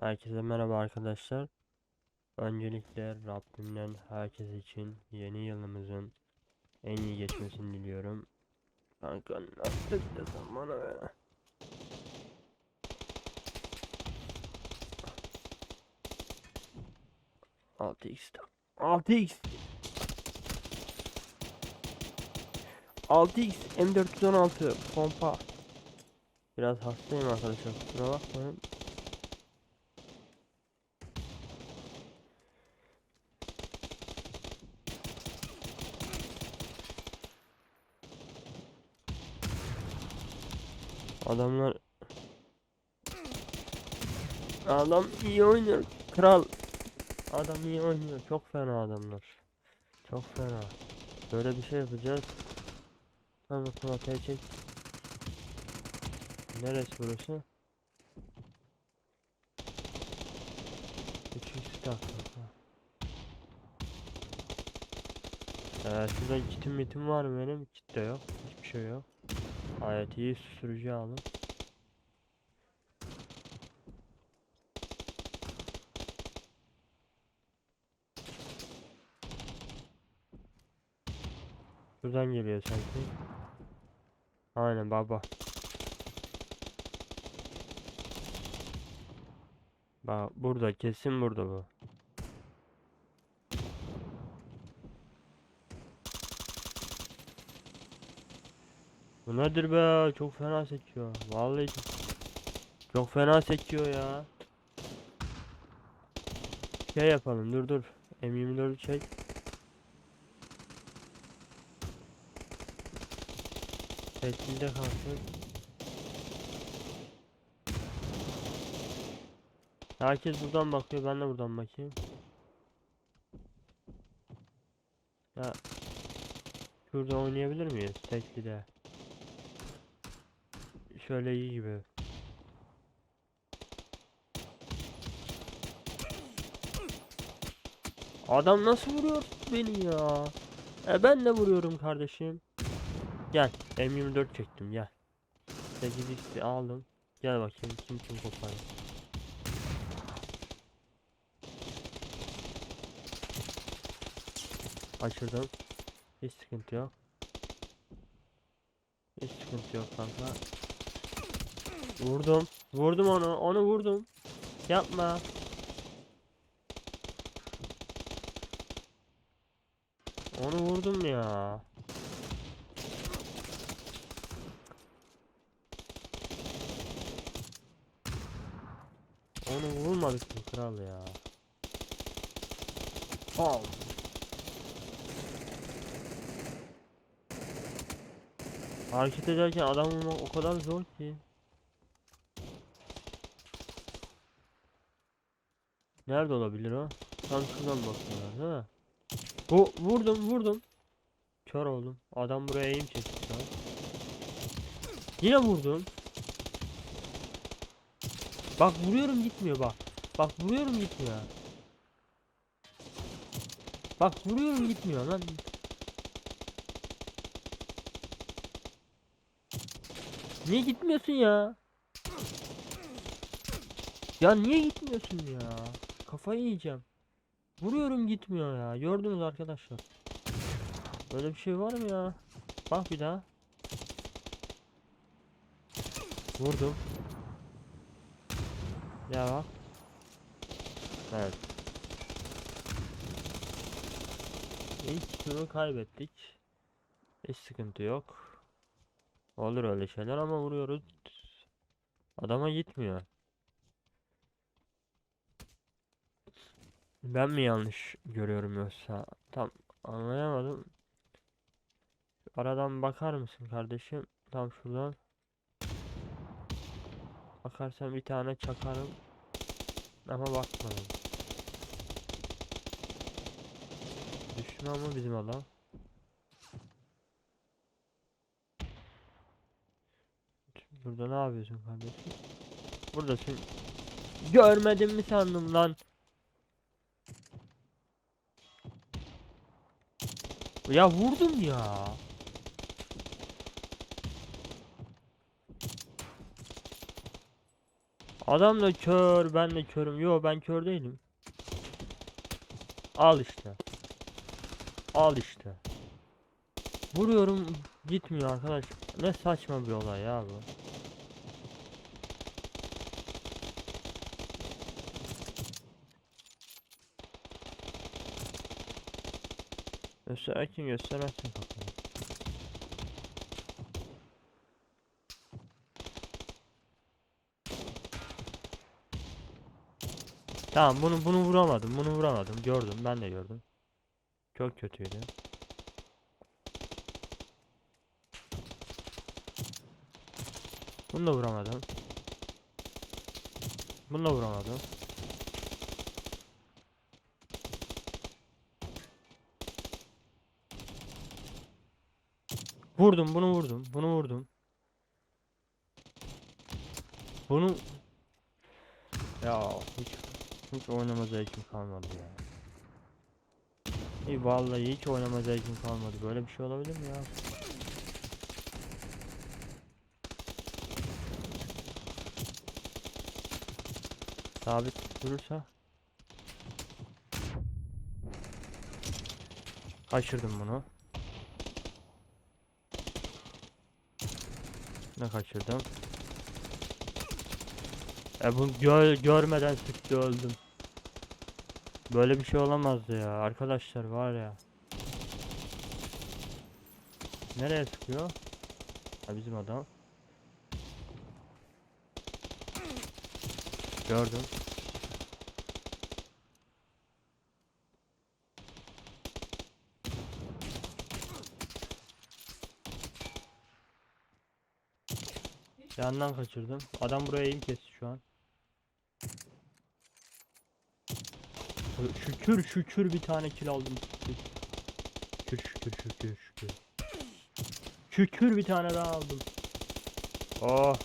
Herkese merhaba arkadaşlar. Öncelikle Rabbimden herkes için yeni yılımızın en iyi geçmesini diliyorum. Kanka nasıl desem bana be. Altı x 6x 6x M416 pompa Biraz hastayım arkadaşlar kusura bakmayın Adamlar Adam iyi oynuyor kral Adam iyi oynuyor çok fena adamlar Çok fena Böyle bir şey yapacağız Tamam otomatiğe çek Neresi burası? Üçüncü dakika Ee, şurada kitim mitim var mı benim? Kit de yok. Hiçbir şey yok. Gayet iyi susturucu aldım. Buradan geliyor sanki. Aynen baba. Bak burada kesin burada bu. Bu nedir be? Çok fena sekiyor. Vallahi çok, çok fena sekiyor ya. Şey yapalım dur dur. M24'ü çek. Şekilde kalsın. Herkes buradan bakıyor. Ben de buradan bakayım. Ya Şurada oynayabilir miyiz? Tekli de. Şöyle iyi gibi. Adam nasıl vuruyor beni ya? E ben de vuruyorum kardeşim. Gel M24 çektim gel. 8x'i aldım. Gel bakayım kim kim koparıyor. Açırdım. Hiç sıkıntı yok. Hiç sıkıntı yok kanka. Vurdum. Vurdum onu. Onu vurdum. Yapma. Onu vurdum ya. Onu vurmadık mı kral ya? Al. Hareket ederken adam vurmak o kadar zor ki. Nerede olabilir o? Tam şuradan bakıyorlar değil mi? Bu vurdum vurdum. Kör oldum. Adam buraya eğim çekti şu. Yine vurdum. Bak vuruyorum gitmiyor bak. Bak vuruyorum gitmiyor. Bak vuruyorum gitmiyor lan. Niye gitmiyorsun ya? Ya niye gitmiyorsun ya? Kafayı yiyeceğim. Vuruyorum gitmiyor ya. Gördünüz arkadaşlar. Böyle bir şey var mı ya? Bak bir daha. Vurdum. Ya bak. Evet. İlk turu kaybettik. Hiç sıkıntı yok. Olur öyle şeyler ama vuruyoruz. Adama gitmiyor. Ben mi yanlış görüyorum yoksa? Tam anlayamadım. Aradan bakar mısın kardeşim? Tam şuradan. Bakarsan bir tane çakarım. Ama bakmadım. Düşman mı bizim adam? Burada ne yapıyorsun kardeşim? Buradasın. Görmedim mi sandım lan? Ya vurdum ya. Adam da kör, ben de körüm. Yo ben kör değilim. Al işte. Al işte. Vuruyorum gitmiyor arkadaş. Ne saçma bir olay ya bu. Göstererken göstermezsin kafanı. Tamam bunu bunu vuramadım. Bunu vuramadım. Gördüm. Ben de gördüm. Çok kötüydü. Bunu da vuramadım. Bunu da vuramadım. Vurdum, bunu vurdum. Bunu vurdum. Bunu ya hiç hiç oynama zevkim kalmadı ya. İyi vallahi hiç oynama zevkim kalmadı. Böyle bir şey olabilir mi ya? Sabit durursa Kaçırdım bunu. Ne kaçırdım? E bu gör görmeden sıktı öldüm. Böyle bir şey olamazdı ya arkadaşlar var ya. Nereye sıkıyor? Ha bizim adam. Gördüm. Yandan kaçırdım. Adam buraya eğim kesti şu an. Şü- Şükür şükür bir tane kill aldım. Şükür şükür şükür şükür. Şükür bir tane daha aldım. Oh.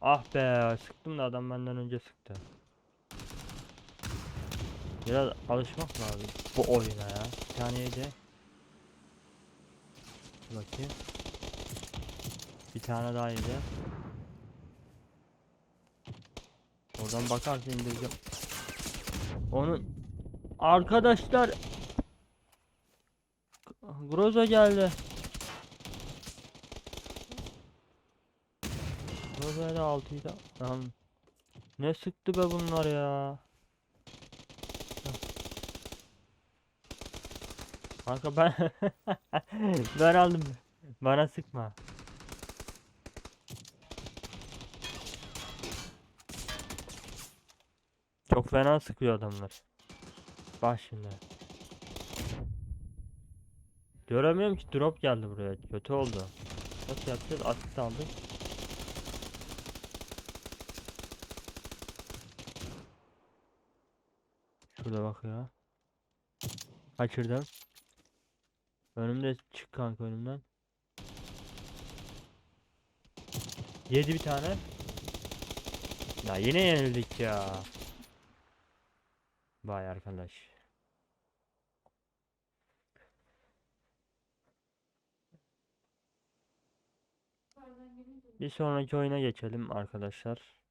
Ah be sıktım da adam benden önce sıktı. Biraz alışmak lazım bu oyuna ya. Bir tane yedi. Dur Bakayım. Bir tane daha yedi. Oradan bakarsın indireceğim. Onun arkadaşlar Groza geldi. Groza da 6'yı da Lan ne sıktı be bunlar ya. Kanka ben ben aldım. Bana sıkma. Çok fena sıkıyor adamlar. Bak şimdi. Göremiyorum ki drop geldi buraya. Kötü oldu. Nasıl yapacağız? Asist aldık. Şurada bak ya. Kaçırdım. Önümde çık kanka önümden. Yedi bir tane. Ya yine yenildik ya. Vay arkadaş. Bir sonraki oyuna geçelim arkadaşlar.